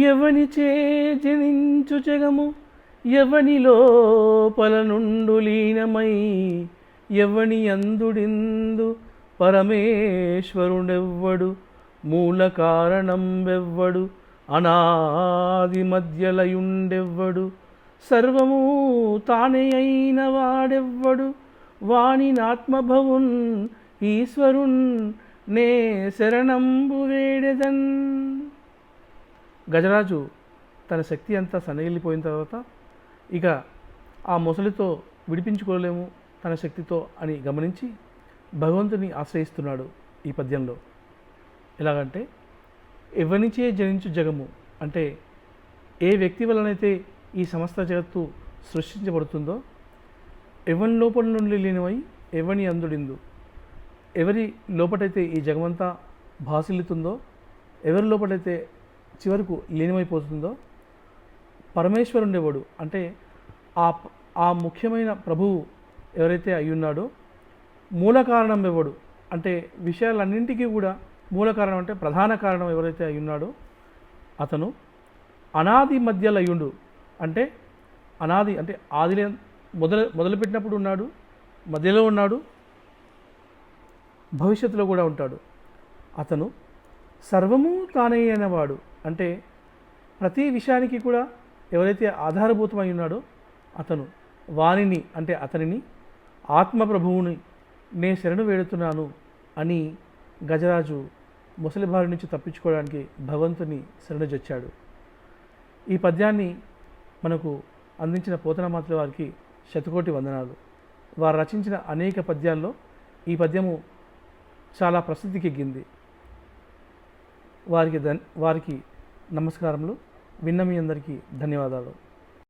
ఎవనిచే జనించు జగము ఎవని లోపల నుండు లీనమై? ఎవని అందుడిందు పరమేశ్వరుడెవ్వడు? మూల కారణంబెవ్వడు అనాది మధ్యలయుండెవ్వడు? సర్వము తానే అయిన వాడెవ్వడు? వాని ఈశ్వరున్ నే శరణంబు వేడెదన్. గజరాజు తన శక్తి అంతా సన్నగిల్లిపోయిన తర్వాత ఇక ఆ మొసలితో విడిపించుకోలేము తన శక్తితో అని గమనించి భగవంతుని ఆశ్రయిస్తున్నాడు ఈ పద్యంలో. ఎలాగంటే ఎవనిచే జనించు జగము అంటే ఏ వ్యక్తి వలనైతే ఈ సమస్త జగత్తు సృష్టించబడుతుందో ఎవని లోపల నుండి లీనమై ఎవని అందుడిందు. ఎవరి లోపటైతే ఈ జగమంతా భాసిల్లుతుందో ఎవరి లోపటైతే చివరకు లీనమైపోతుందో? పరమేశ్వరుండేవాడు. అంటే ఆ ఆ ముఖ్యమైన ప్రభువు ఎవరైతే అయ్యున్నాడో మూల కారణం ఎవడు? అంటే విషయాలన్నింటికీ కూడా మూల కారణం అంటే ప్రధాన కారణం ఎవరైతే అయ్యున్నాడో అతను అనాది మధ్యలో అయ్యుండు. అంటే అనాది అంటే ఆదిలే మొదలు మొదలుపెట్టినప్పుడు ఉన్నాడు మధ్యలో ఉన్నాడు భవిష్యత్తులో కూడా ఉంటాడు. అతను సర్వము తానే అనేవాడు అంటే ప్రతి విషయానికి కూడా ఎవరైతే ఆధారభూతమై ఉన్నాడో అతను వానిని అంటే అతనిని ఆత్మప్రభువుని నే శరణు వేడుతున్నాను అని గజరాజు ముసలి బారి నుంచి తప్పించుకోవడానికి భగవంతుని శరణుజొచ్చాడు ఈ పద్యాన్ని మనకు అందించిన పోతనమాతల వారికి శతకోటి వందనాలు. వారు రచించిన అనేక పద్యాల్లో ఈ పద్యము చాలా ప్రసిద్ధికెగ్గింది వారికి ధన్ వారికి నమస్కారములు. విన్న మీ అందరికీ ధన్యవాదాలు.